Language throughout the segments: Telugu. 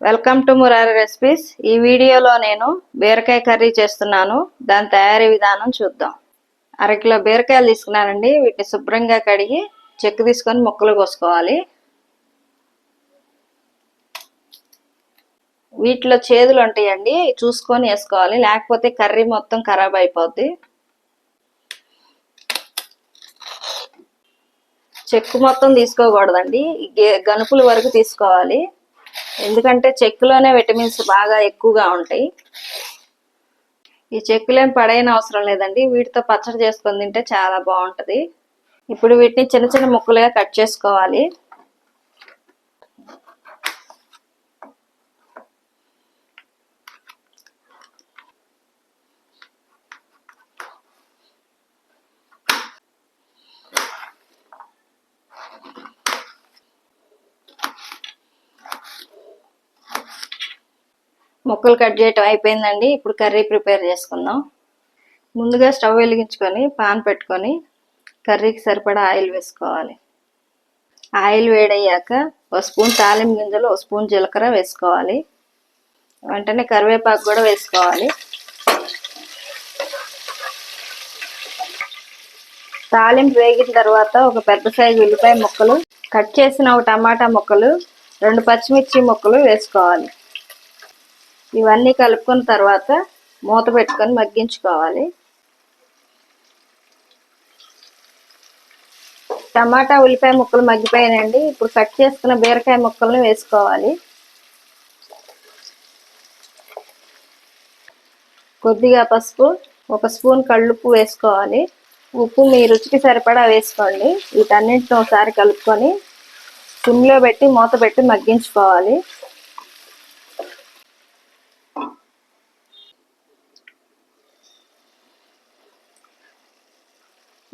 Welcome to Murari recipes. ఈ వీడియోలో నేను బీరకాయ కర్రీ చేస్తున్నాను. దాని తయారీ విధానం చూద్దాం. అరకిలో బీరకాయలు తీసుకున్నానండి. వీటిని శుభ్రంగా కడిగి చెక్కు తీసుకొని ముక్కలు కోసుకోవాలి. వీటిలో చేదులు ఉంటాయండి. చూసుకొని వేసుకోవాలి. లేకపోతే కర్రీ మొత్తం ఖరాబ్ అయిపోద్ది. చెక్కు మొత్తం తీసుకోకూడదండి. గనుపుల వరకు తీసుకోవాలి. ఎందుకంటే చెక్కులోనే విటమిన్స్ బాగా ఎక్కువగా ఉంటాయి. ఈ చెక్కులేం పడైన అవసరం లేదండి. వీటితో పచ్చడి చేసుకొని తింటే చాలా బాగుంటుంది. ఇప్పుడు వీటిని చిన్న చిన్న ముక్కలుగా కట్ చేసుకోవాలి. ముక్కలు కట్ చేయటం అయిపోయిందండి. ఇప్పుడు కర్రీ ప్రిపేర్ చేసుకుందాం. ముందుగా స్టవ్ వెలిగించుకొని పాన్ పెట్టుకొని కర్రీకి సరిపడా ఆయిల్ వేసుకోవాలి. ఆయిల్ వేడయ్యాక ఒక స్పూన్ తాలింపు గింజలు ఒక స్పూన్ జీలకర్ర వేసుకోవాలి. వెంటనే కరివేపాకు కూడా వేసుకోవాలి. తాలింపు వేగిన తర్వాత ఒక పెద్ద సైజు ఉల్లిపాయ ముక్కలు కట్ చేసిన ఒక టమాటా ముక్కలు రెండు పచ్చిమిర్చి ముక్కలు వేసుకోవాలి. ఇవన్నీ కలుపుకున్న తర్వాత మూత పెట్టుకొని మగ్గించుకోవాలి. టమాటా ఉల్లిపాయ ముక్కలు మగ్గిపోయానండి ఇప్పుడు కట్ చేసుకున్న బీరకాయ ముక్కలను వేసుకోవాలి. కొద్దిగా పసుపు ఒక స్పూన్ కళ్ళుప్పు వేసుకోవాలి. ఉప్పు మీ రుచికి సరిపడా వేసుకోండి. వీటన్నింటిని ఒకసారి కలుపుకొని సిమ్లో పెట్టి మూత పెట్టి మగ్గించుకోవాలి.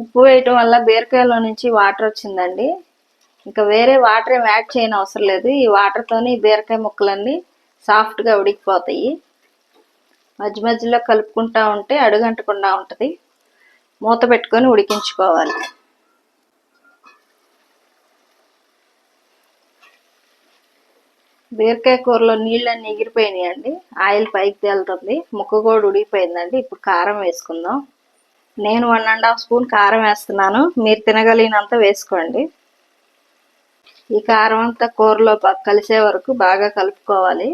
ఉప్పు వేయటం వల్ల బీరకాయలో నుంచి వాటర్ వచ్చిందండి. ఇంకా వేరే వాటర్ ఏం యాడ్ చేయని అవసరం లేదు. ఈ వాటర్తోని బీరకాయ ముక్కలన్నీ సాఫ్ట్గా ఉడికిపోతాయి. మధ్య మధ్యలో కలుపుకుంటా ఉంటే అడుగంటకుండా ఉంటుంది. మూత పెట్టుకొని ఉడికించుకోవాలి. బీరకాయ కూరలో నీళ్ళన్నీ ఎగిరిపోయినాయండి. ఆయిల్ పైకి తేలుతుంది. ముక్క కూడా ఉడికిపోయిందండి. ఇప్పుడు కారం వేసుకుందాం. నేను వన్ అండ్ హాఫ్ స్పూన్ కారం వేస్తున్నాను. మీరు తినగలిగినంత వేసుకోండి. ఈ కారం అంతా కూరలో కలిసే వరకు బాగా కలుపుకోవాలి.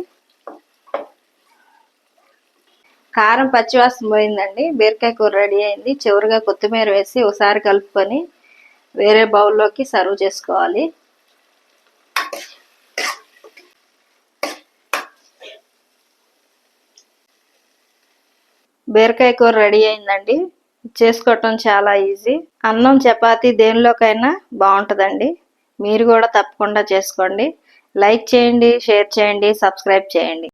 కారం పచ్చివాసన పోయిందండి. బీరకాయ కూర రెడీ అయింది. చివరిగా కొత్తిమీర వేసి ఒకసారి కలుపుకొని వేరే బౌల్లోకి సర్వ్ చేసుకోవాలి. బీరకాయ కూర రెడీ అయిందండి. చేసుకోవటం చాలా ఈజీ. అన్నం చపాతీ దేనిలోకైనా బాగుంటుందండి. మీరు కూడా తప్పకుండా చేసుకోండి. లైక్ చేయండి షేర్ చేయండి సబ్స్క్రైబ్ చేయండి.